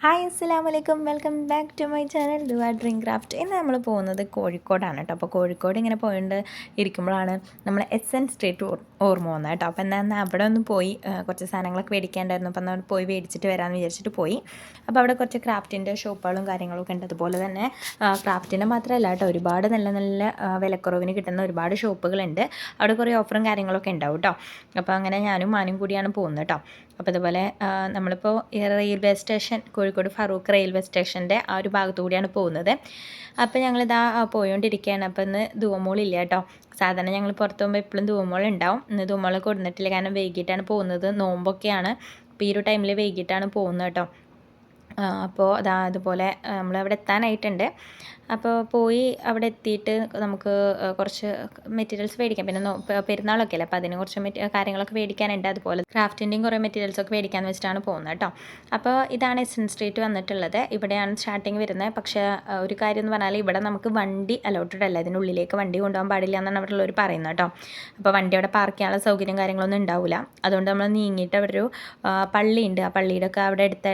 Hi അസ്സാം വലൈക്കും welcome back to my channel Dhua dream craft ഇന്ന് നമ്മൾ പോകുന്നത് കോഴിക്കോടാണ് കേട്ടോ അപ്പോൾ കോഴിക്കോട് ഇങ്ങനെ പോയിട്ട് ഇരിക്കുമ്പോഴാണ് നമ്മൾ എസ് എൻ സ്ട്രീറ്റ് ഓർമ്മ വന്നത് കേട്ടോ അപ്പോൾ എന്നാൽ അവിടെ ഒന്ന് പോയി കുറച്ച് സാധനങ്ങളൊക്കെ മേടിക്കാണ്ടായിരുന്നു അപ്പോൾ എന്നാൽ പോയി മേടിച്ചിട്ട് വരാമെന്ന് വിചാരിച്ചിട്ട് പോയി. അപ്പോൾ അവിടെ കുറച്ച് ക്രാഫ്റ്റിന്റെ ഷോപ്പുകളും കാര്യങ്ങളൊക്കെ ഉണ്ട്. അതുപോലെ തന്നെ ക്രാഫ്റ്റിന്റെ മാത്രമല്ല കേട്ടോ ഒരുപാട് നല്ല നല്ല വിലക്കുറവിന് കിട്ടുന്ന ഒരുപാട് ഷോപ്പുകളുണ്ട്. അവിടെ കുറേ ഓഫറും കാര്യങ്ങളൊക്കെ ഉണ്ടാവും കേട്ടോ അപ്പോൾ അങ്ങനെ ഞാനും മാനും കൂടിയാണ് പോകുന്നത് കേട്ടോ അപ്പോൾ അതുപോലെ നമ്മളിപ്പോൾ railway station Kozhikode Farook railway സ്റ്റേഷന്റെ ആ ഒരു ഭാഗത്തു കൂടിയാണ് പോകുന്നത്. അപ്പോൾ ഞങ്ങളിതാ പോയോണ്ടിരിക്കുകയാണ് അപ്പോൾ ഇന്ന് ധൂമോളില്ല കേട്ടോ സാധാരണ ഞങ്ങൾ പുറത്ത് പോകുമ്പോൾ എപ്പോഴും ധൂവമോൾ ഉണ്ടാവും ഇന്ന് ധൂവമോൾ കൊടുത്തിട്ടില്ല കാരണം വൈകിട്ടാണ് പോകുന്നത്. നോമ്പൊക്കെയാണ്. അപ്പോൾ ഈ ഒരു ടൈമിൽ വൈകിട്ടാണ് പോകുന്നത് കേട്ടോ അപ്പോൾ അതാ അതുപോലെ നമ്മൾ അവിടെ എത്താനായിട്ടുണ്ട്. അപ്പോൾ പോയി അവിടെ എത്തിയിട്ട് നമുക്ക് കുറച്ച് മെറ്റീരിയൽസ് മേടിക്കാം. പിന്നെ പെരുന്നാളൊക്കെ അല്ലേ? അപ്പോൾ അതിന് കുറച്ച് കാര്യങ്ങളൊക്കെ മേടിക്കാനുണ്ട്. അതുപോലെ ക്രാഫ്റ്റിന്റെയും കുറേ മെറ്റീരിയൽസൊക്കെ മേടിക്കാൻ വെച്ചിട്ടാണ് പോകുന്നത് കേട്ടോ. അപ്പോൾ ഇതാണ് എസ് എൻ സ്ട്രീറ്റ് വന്നിട്ടുള്ളത്. ഇവിടെയാണ് സ്റ്റാർട്ടിങ് വരുന്നത്. പക്ഷേ ഒരു കാര്യം എന്ന് പറഞ്ഞാൽ ഇവിടെ നമുക്ക് വണ്ടി അലോട്ടഡ് അല്ല. ഇതിനുള്ളിലേക്ക് വണ്ടി കൊണ്ടുപോകാൻ പാടില്ല എന്നാണ് അവിടെ ഉള്ളവർ പറയുന്നത് കേട്ടോ. അപ്പോൾ വണ്ടി അവിടെ പാർക്ക് ചെയ്യാനുള്ള സൗകര്യം കാര്യങ്ങളൊന്നും ഉണ്ടാവില്ല അതുകൊണ്ട് നമ്മൾ നീങ്ങിയിട്ട് അവിടെ ഒരു പള്ളിയുണ്ട്. ആ പള്ളിയുടെ ഒക്കെ അവിടെ അടുത്ത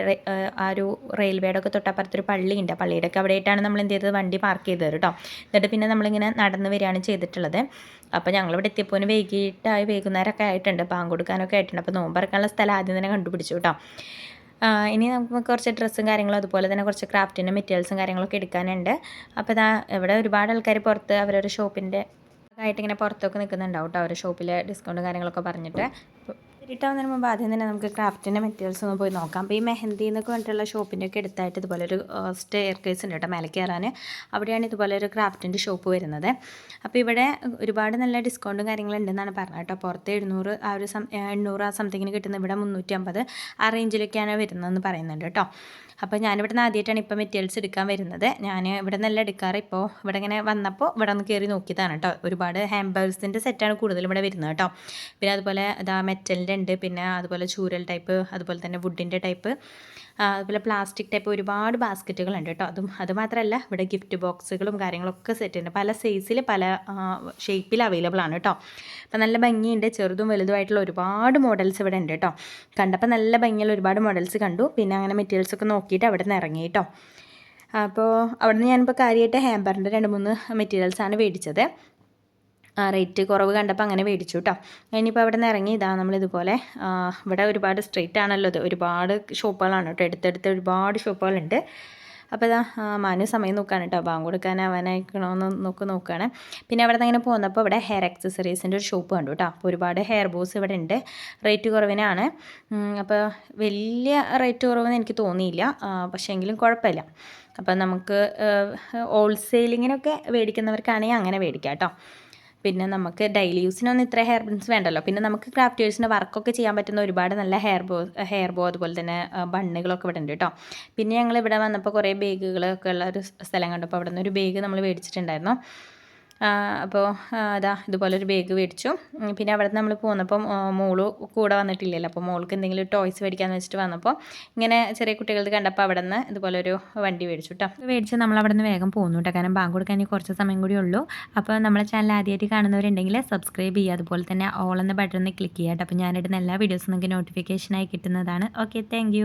ആ ഒരു റെയിൽവേയുടെ ഒക്കെ തൊട്ടപ്പുറത്തൊരു പള്ളിയുണ്ട്. ആ പള്ളിയുടെ ഒക്കെ അവിടെയായിട്ടാണ് നമ്മൾ എന്ത് ചെയ്തത് വണ്ടി പാർക്ക് ചെയ്തത് കേട്ടോ. എന്നിട്ട് പിന്നെ നമ്മളിങ്ങനെ നടന്ന് വരികയാണ് ചെയ്തിട്ടുള്ളത്. അപ്പോൾ ഞങ്ങളിവിടെ എത്തിയപ്പോൾ വൈകിട്ടായി വൈകുന്നേരമൊക്കെ ആയിട്ടുണ്ട്. പാങ്ക് കൊടുക്കാനൊക്കെ ആയിട്ടുണ്ട്. അപ്പോൾ നോമ്പറക്കാനുള്ള സ്ഥലം ആദ്യം തന്നെ കണ്ടുപിടിച്ചു കേട്ടോ. ഇനി നമുക്ക് കുറച്ച് ഡ്രസ്സും കാര്യങ്ങളും അതുപോലെ തന്നെ കുറച്ച് ക്രാഫ്റ്റിന്റെ മെറ്റീരിയൽസും കാര്യങ്ങളൊക്കെ എടുക്കാനുണ്ട്. അപ്പോൾ ഇതാ ഇവിടെ ഒരുപാട് ആൾക്കാർ പുറത്ത് അവരൊരു ഷോപ്പിന്റെ ആയിട്ട് ഇങ്ങനെ പുറത്തൊക്കെ നിൽക്കുന്നുണ്ടാവും കേട്ടോ. അവരുടെ ഷോപ്പിലെ ഡിസ്കൗണ്ട് കാര്യങ്ങളൊക്കെ പറഞ്ഞിട്ട്. ഇരുട്ടാവുന്നതിന് മുമ്പ് ആദ്യം തന്നെ നമുക്ക് ക്രാഫ്റ്റിന്റെ മെറ്റീരിയൽസ് ഒന്ന് പോയി നോക്കാം. അപ്പോൾ ഈ മെഹന്തി എന്നൊക്കെ പറഞ്ഞിട്ടുള്ള ഷോപ്പിന്റെ ഒക്കെ ഇതുപോലെ ഒരു സ്റ്റെയർ കേസ് ഉണ്ട് കേട്ടോ മേലെ കയറാൻ. അവിടെയാണ് ഇതുപോലെ ഒരു ക്രാഫ്റ്റിന്റെ ഷോപ്പ് വരുന്നത്. അപ്പോൾ ഇവിടെ ഒരുപാട് നല്ല ഡിസ്കൗണ്ടും കാര്യങ്ങളും ഉണ്ടെന്നാണ് പറഞ്ഞത് കേട്ടോ. പുറത്ത് എഴുന്നൂറ് ആ ഒരു സം എണ്ണൂറ് ആ സംതിങ്ങിന് കിട്ടുന്ന ഇവിടെ മുന്നൂറ്റി അമ്പത് ആ റേഞ്ചിലൊക്കെയാണ് വരുന്നതെന്ന് പറയുന്നുണ്ട് കേട്ടോ. അപ്പോൾ ഞാനിവിടെ നിന്ന് ആദ്യമായിട്ടാണ് ഇപ്പോൾ മെറ്റീരിയൽസ് എടുക്കാൻ വരുന്നത്. ഞാൻ ഇവിടെ നിന്നല്ല എടുക്കാറ്. ഇപ്പോൾ ഇവിടെ ഇങ്ങനെ വന്നപ്പോൾ ഇവിടെ ഒന്ന് കയറി നോക്കിയതാണ് കേട്ടോ. ഒരുപാട് ഹാമ്പേഴ്സിന്റെ സെറ്റാണ് കൂടുതലും ഇവിടെ വരുന്നത് കേട്ടോ. പിന്നെ അതുപോലെ അതാ മെറ്റലിന്റെ ഉണ്ട്. പിന്നെ അതുപോലെ ചൂരൽ ടൈപ്പ് അതുപോലെ തന്നെ വുഡിന്റെ ടൈപ്പ് അതുപോലെ പ്ലാസ്റ്റിക് ടൈപ്പ് ഒരുപാട് ബാസ്ക്കറ്റുകൾ ഉണ്ട് കേട്ടോ അതും അതുമാത്രമല്ല ഇവിടെ ഗിഫ്റ്റ് ബോക്സുകളും കാര്യങ്ങളൊക്കെ സെറ്റ് ഉണ്ട് പല സൈസിൽ പല ഷേപ്പിൽ അവൈലബിൾ ആണ് കേട്ടോ അപ്പം നല്ല ഭംഗിയുണ്ട്. ചെറുതും വലുതുമായിട്ടുള്ള ഒരുപാട് മോഡൽസ് ഇവിടെ ഉണ്ട് കേട്ടോ കണ്ടപ്പോൾ നല്ല ഭംഗിയുള്ള ഒരുപാട് മോഡൽസ് കണ്ടു. പിന്നെ അങ്ങനെ മെറ്റീരിയൽസൊക്കെ നോക്കിയിട്ട് അവിടെ നിന്ന് ഇറങ്ങി കേട്ടോ അപ്പോൾ അവിടെ നിന്ന് ഞാനിപ്പോൾ കാര്യമായിട്ട് ഹാമ്പറിന്റെ രണ്ട് മൂന്ന് മെറ്റീരിയൽസാണ് മേടിച്ചത്. റേറ്റ് കുറവ് കണ്ടപ്പോൾ അങ്ങനെ മേടിച്ചു കേട്ടോ ഇനിയിപ്പോൾ അവിടെ നിന്ന് ഇറങ്ങി ഇതാ നമ്മളിതുപോലെ ഇവിടെ ഒരുപാട് സ്ട്രീറ്റ് ആണല്ലോ ഇത്. ഒരുപാട് ഷോപ്പുകളാണ് കേട്ടോ എടുത്തെടുത്ത് ഒരുപാട് ഷോപ്പുകളുണ്ട്. അപ്പോൾ ഇതാ മാനു സമയം നോക്കുകയാണ് കേട്ടോ ബാങ്ക് കൊടുക്കാൻ അവനായിക്കണമെന്ന് നോക്ക് നോക്കുകയാണ് പിന്നെ അവിടെ നിന്ന് ഇങ്ങനെ പോകുന്നപ്പോൾ ഇവിടെ ഹെയർ ആക്സസറീസിന്റെ ഒരു ഷോപ്പ് കണ്ടു കേട്ടോ അപ്പോൾ ഒരുപാട് ഹെയർ ബോസ് ഇവിടെ ഉണ്ട്. റേറ്റ് കുറവിനാണ്. അപ്പോൾ വലിയ റേറ്റ് കുറവെന്ന് എനിക്ക് തോന്നിയില്ല. പക്ഷേ എങ്കിലും കുഴപ്പമില്ല. അപ്പോൾ നമുക്ക് ഹോൾസെയിലിങ്ങിനൊക്കെ മേടിക്കുന്നവർക്കാണെങ്കിൽ അങ്ങനെ മേടിക്കാം കേട്ടോ പിന്നെ നമുക്ക് ഡെയിലി യൂസിനൊന്നും ഇത്ര ഹെയർ ബിൻസ് വേണ്ടല്ലോ. പിന്നെ നമുക്ക് ക്രാഫ്റ്റേഴ്സിന് വർക്കൊക്കെ ചെയ്യാൻ പറ്റുന്ന ഒരുപാട് നല്ല ഹെയർ ബോ ഹെയർ ബോ അതുപോലെ തന്നെ ബണ്ണുകളൊക്കെ ഇവിടെ ഉണ്ട് കേട്ടോ പിന്നെ ഞങ്ങൾ ഇവിടെ വന്നപ്പോൾ കുറേ ബേഗുകളൊക്കെ ഉള്ള ഒരു സ്ഥലം കണ്ടപ്പോൾ അവിടെ നിന്ന് ഒരു ബേഗ് നമ്മൾ മേടിച്ചിട്ടുണ്ടായിരുന്നു. അപ്പോൾ അതാ ഇതുപോലൊരു ബാഗ് മേടിച്ചു. പിന്നെ അവിടെ നമ്മൾ പോന്നപ്പം മോൾ കൂടെ വന്നിട്ടില്ലല്ലോ. അപ്പോൾ മോൾക്ക് എന്തെങ്കിലും ടോയ്സ് മേടിക്കാന്ന് വെച്ചിട്ട് വന്നപ്പോൾ ഇങ്ങനെ ചെറിയ കുട്ടികൾക്ക് കണ്ടപ്പോൾ അവിടെ നിന്ന് ഇതുപോലൊരു വണ്ടി മേടിച്ചു കേട്ടോ മേടിച്ച് നമ്മൾ അവിടെ നിന്ന് വേഗം പോകുന്നു കേട്ടോ കാരണം ബാങ്ക് കൊടുക്കാൻ കുറച്ച് സമയം കൂടി ഉള്ളൂ. അപ്പോൾ നമ്മളെ ചാനൽ ആദ്യമായിട്ട് കാണുന്നവരുണ്ടെങ്കിൽ സബ്സ്ക്രൈബ് ചെയ്യുക അതുപോലെ തന്നെ ഓൾ എന്ന ബട്ടൺ ക്ലിക്ക് ചെയ്യാം കേട്ടോ അപ്പോൾ ഞാനിടുന്ന എല്ലാ വീഡിയോസും നിങ്ങൾക്ക് നോട്ടിഫിക്കേഷനായി കിട്ടുന്നതാണ്. Okay thank